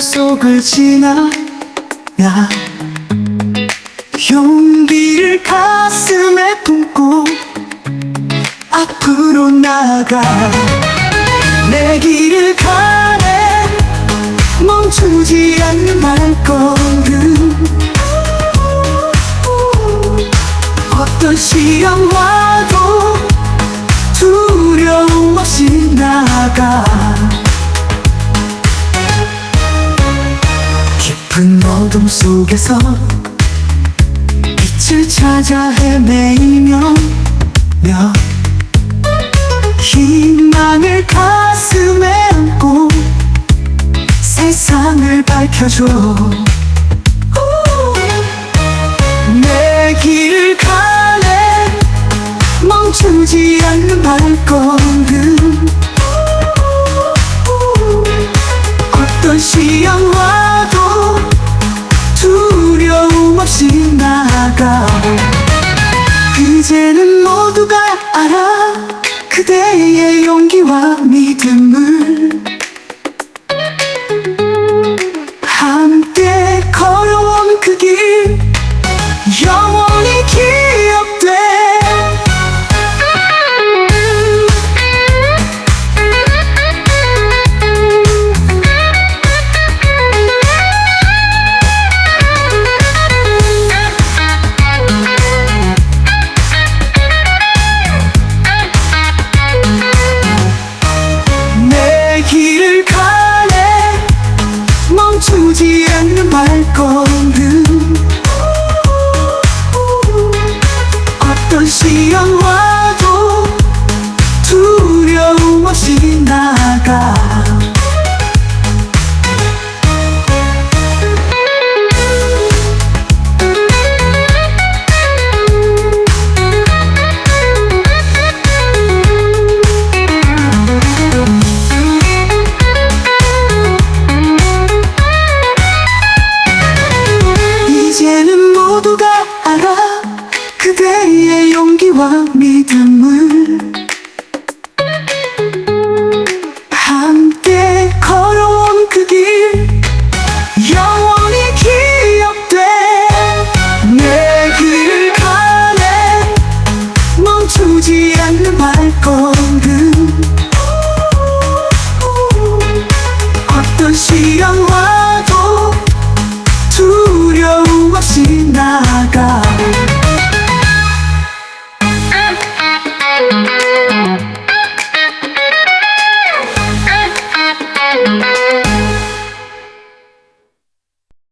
속을 지나 나 용기를 가슴에 품고 앞으로 나가 내 길을 가네 멈추지 않는 발걸음 어둠 속에서 빛을 찾아 헤매이며 며 희망을 가슴에 안고 세상을 밝혀줘. 내 길을 가네 멈추지 않는 발걸음. 어떤 시련 와도 끊임없이 나아가. 이제는 모두가 알아 그대의 용기와 믿음을. 함께 걸어온 그길. 모두가 알아 그대의 용기와 믿음을 함께 걸어온 그 길 영원히 기억돼. 내 길 가네. 멈추지 않는 발걸음. 어떤 시련